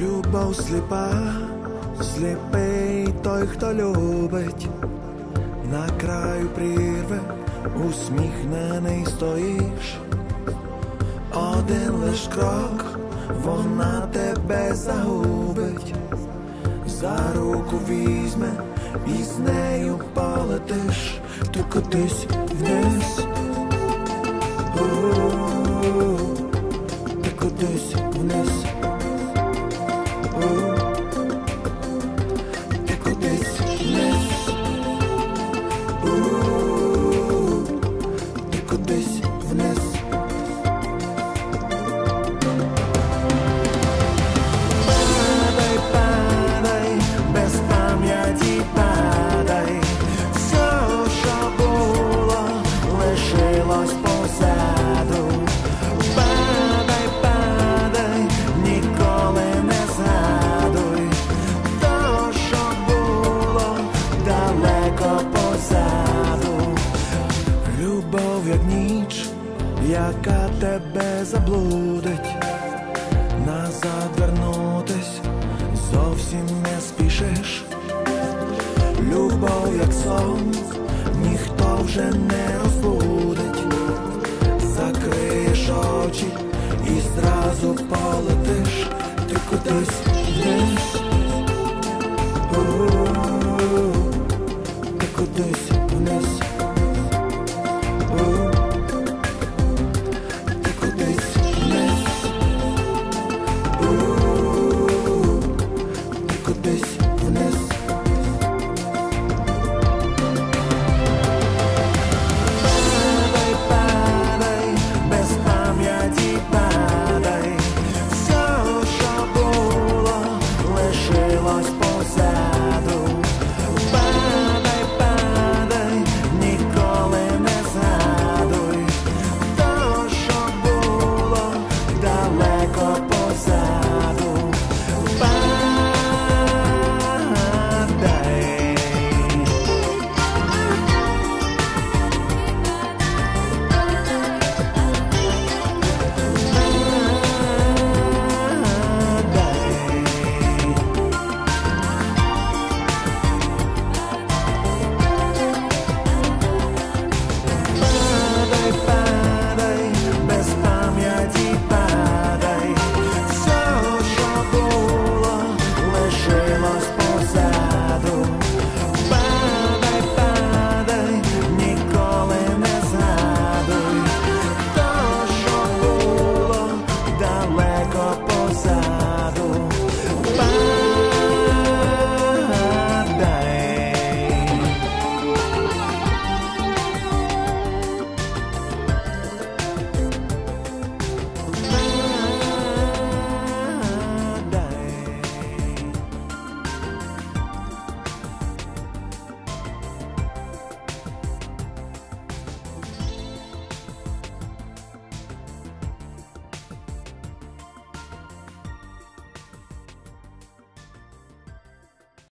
Любов сліпа, сліпий той, хто любить, на краю прірви усміхнений стоїш, один лиш крок, вона тебе загубить, за руку візьме і з нею полетиш, ти кудись вниз. Яка тебе заблудить назад вернутись зовсім не спішиш. Любов, як сон, ніхто вже не balões pousados.